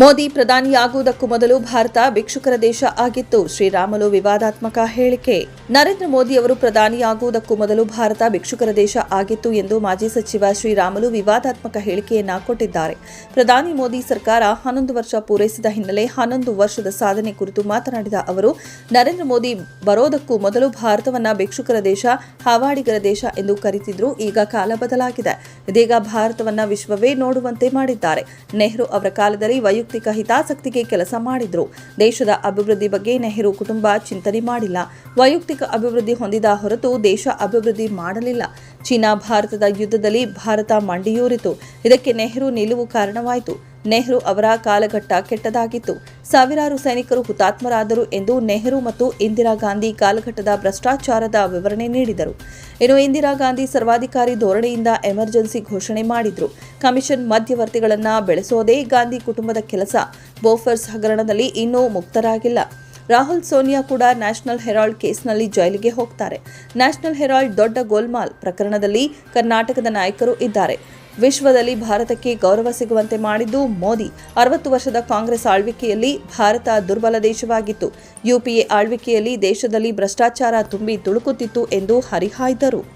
ಮೋದಿ ಪ್ರಧಾನಿಯಾಗುವುದಕ್ಕೂ ಮೊದಲು ಭಾರತ ಭಿಕ್ಷುಕರ ದೇಶ ಆಗಿತ್ತು. ಶ್ರೀರಾಮಲು ವಿವಾದಾತ್ಮಕ ಹೇಳಿಕೆ. ನರೇಂದ್ರ ಮೋದಿ ಅವರು ಪ್ರಧಾನಿಯಾಗುವುದಕ್ಕೂ ಮೊದಲು ಭಾರತ ಭಿಕ್ಷುಕರ ದೇಶ ಆಗಿತ್ತು ಎಂದು ಮಾಜಿ ಸಚಿವ ಶ್ರೀರಾಮಲು ವಿವಾದಾತ್ಮಕ ಹೇಳಿಕೆಯನ್ನ ಕೊಟ್ಟಿದ್ದಾರೆ. ಪ್ರಧಾನಿ ಮೋದಿ ಸರ್ಕಾರ ಹನ್ನೊಂದು ವರ್ಷ ಪೂರೈಸಿದ ಹಿನ್ನೆಲೆ ಹನ್ನೊಂದು ವರ್ಷದ ಸಾಧನೆ ಕುರಿತು ಮಾತನಾಡಿದ ಅವರು, ನರೇಂದ್ರ ಮೋದಿ ಬರೋದಕ್ಕೂ ಮೊದಲು ಭಾರತವನ್ನ ಭಿಕ್ಷುಕರ ದೇಶ, ಹವಾಡಿಗರ ದೇಶ ಎಂದು ಕರೆತಿದ್ರು. ಈಗ ಕಾಲ ಬದಲಾಗಿದೆ. ಇದೀಗ ಭಾರತವನ್ನ ವಿಶ್ವವೇ ನೋಡುವಂತೆ ಮಾಡಿದ್ದಾರೆ. ನೆಹರು ಅವರ ಕಾಲದಲ್ಲಿ ವೈಯಕ್ತಿಕ ಹಿತಾಸಕ್ತಿಗೆ ಕೆಲಸ ಮಾಡಿದ್ರು. ದೇಶದ ಅಭಿವೃದ್ಧಿ ಬಗ್ಗೆ ನೆಹರು ಕುಟುಂಬ ಚಿಂತನೆ ಮಾಡಿಲ್ಲ. ವೈಯಕ್ತಿಕ ಅಭಿವೃದ್ಧಿ ಹೊಂದಿದ ಹೊರತು ದೇಶ ಅಭಿವೃದ್ಧಿ ಮಾಡಲಿಲ್ಲ. ಚೀನಾ, ಭಾರತದ ಯುದ್ಧದಲ್ಲಿ ಭಾರತ ಮಂಡಿಯೂರಿತು. ಇದಕ್ಕೆ ನೆಹರು ನಿಲುವು ಕಾರಣವಾಯಿತು. ನೆಹರು ಅವರ ಕಾಲಘಟ್ಟ ಕೆಟ್ಟದಾಗಿತ್ತು. ಸಾವಿರಾರು ಸೈನಿಕರು ಹುತಾತ್ಮರಾದರು ಎಂದು ನೆಹರು ಮತ್ತು ಇಂದಿರಾ ಗಾಂಧಿ ಕಾಲಘಟ್ಟದ ಭ್ರಷ್ಟಾಚಾರದ ವಿವರಣೆ ನೀಡಿದರು. ಇನ್ನು ಇಂದಿರಾ ಗಾಂಧಿ ಸರ್ವಾಧಿಕಾರಿ ಧೋರಣೆಯಿಂದ ಎಮರ್ಜೆನ್ಸಿ ಘೋಷಣೆ ಮಾಡಿದ್ರು. ಕಮಿಷನ್ ಮಧ್ಯವರ್ತಿಗಳನ್ನು ಬೆಳೆಸೋದೇ ಗಾಂಧಿ ಕುಟುಂಬದ ಕೆಲಸ. ಬೋಫರ್ಸ್ ಹಗರಣದಲ್ಲಿ ಇನ್ನೂ ಮುಕ್ತರಾಗಿಲ್ಲ. ರಾಹುಲ್ ಸೋನಿಯಾ ಕೂಡ ನ್ಯಾಷನಲ್ ಹೆರಾಲ್ಡ್ ಕೇಸ್ನಲ್ಲಿ ಜೈಲಿಗೆ ಹೋಗ್ತಾರೆ. ನ್ಯಾಷನಲ್ ಹೆರಾಲ್ಡ್ ದೊಡ್ಡ ಗೋಲ್ಮಾಲ್ ಪ್ರಕರಣದಲ್ಲಿ ಕರ್ನಾಟಕದ ನಾಯಕರು ಇದ್ದಾರೆ. ವಿಶ್ವದಲ್ಲಿ ಭಾರತಕ್ಕೆ ಗೌರವ ಸಿಗುವಂತೆ ಮಾಡಿದ್ದು ಮೋದಿ. ಅರವತ್ತು ವರ್ಷದ ಕಾಂಗ್ರೆಸ್ ಆಳ್ವಿಕೆಯಲ್ಲಿ ಭಾರತ ದುರ್ಬಲ ದೇಶವಾಗಿತ್ತು. ಯುಪಿಎ ಆಳ್ವಿಕೆಯಲ್ಲಿ ದೇಶದಲ್ಲಿ ಭ್ರಷ್ಟಾಚಾರ ತುಂಬಿ ತುಳುಕುತ್ತಿತ್ತು ಎಂದು ಹರಿಹಾಯ್ದರು.